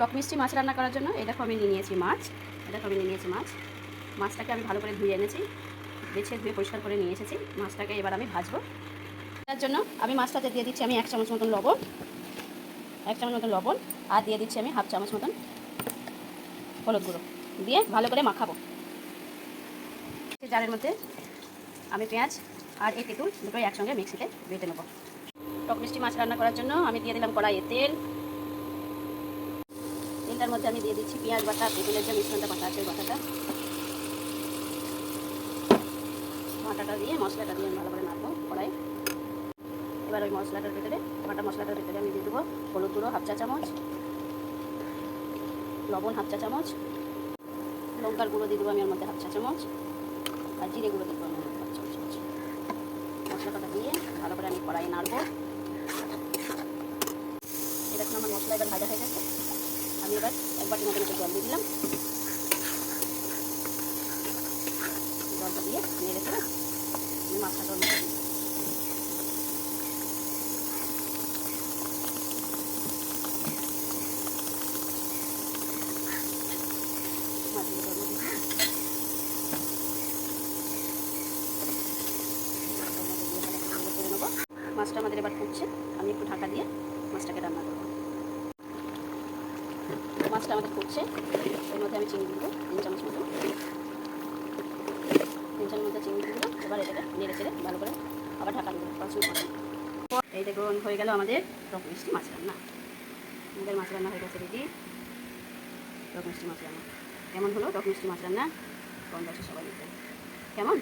টক মিষ্টি মাছ রান্না করার জন্য, এই দেখো আমি নিয়ে নিয়েছি মাছ, এই দেখো আমি নিয়ে নিয়েছি মাছ। মাছটাকে আমি ভালো করে ধুয়ে এনেছি, বেছে ধুয়ে পরিষ্কার করে নিয়ে এসেছি। মাছটাকে এবার আমি ভাজবো। তার জন্য আমি মাছটাতে দিয়ে দিচ্ছি আমি এক চামচ মতন লবণ, এক চামচ মতন লবণ, আর দিয়ে দিচ্ছি আমি হাফ চামচ মতন হলুদ গুঁড়ো। দিয়ে ভালো করে মাখাবো। জারের মধ্যে আমি পেঁয়াজ আর এই তেঁতুল দুটোই একসঙ্গে মিক্সিতে বেটে নেব। টক মিষ্টি মাছ রান্না করার জন্য আমি দিয়ে দিলাম কড়াইয়ে তেল তেলটার মধ্যে আমি দিয়ে দিচ্ছি পেঁয়াজ বাটা তেঁতুলের যে মিশ্রণটা বাটা আছে বাটাটা। বাটাটা দিয়ে মশলাটা দিয়ে ভালো করে নাড়বো কড়াই। এবার ওই মশলাটার ভিতরে, বাটা মশলাটার ভিতরে আমি দিয়ে দেবো হলুদ গুঁড়ো হাফ চা চামচ, লবণ হাফ চা চামচ, লঙ্কার গুঁড়ো দিয়ে দেবো আমি ওর মধ্যে হাফ চা চামচ, আর জিরে গুঁড়ো দিয়ে দেবো আমি হাফ চা চামচ। মশলাটা দিয়ে ভালো করে আমি কড়াই নাড়বো। এরকম আমার মশলা এবার ভাজা হয়ে গেছে। আমি এবার এক মতন একটু জল দিয়ে দিলাম। জলটা দিয়ে নেড়ে ফেলে ফেলে নেব মাছটা আমাদের এবার ফুটছে। আমি একটু ঢাকা দিয়ে মাছটাকে রান্না করব। মাছটা আমাদের ফুটছে এর মধ্যে আমি চিনি দিব, তিন চামচ মতো। তিন চামচ মতো চিনি দিয়ে দিলাম এবার এটাকে নেড়ে চেড়ে ভালো করে আবার ঢাকা দিব পাঁচ এই দেখুন, হয়ে গেল আমাদের টক মিষ্টি মাছ রান্না। আমাদের মাছ রান্না হয়ে গেছে দিদি টক মিষ্টি মাছ রান্না। কেমন হলো টক মিষ্টি মাছ রান্না? কম সবাই দিতে কেমন?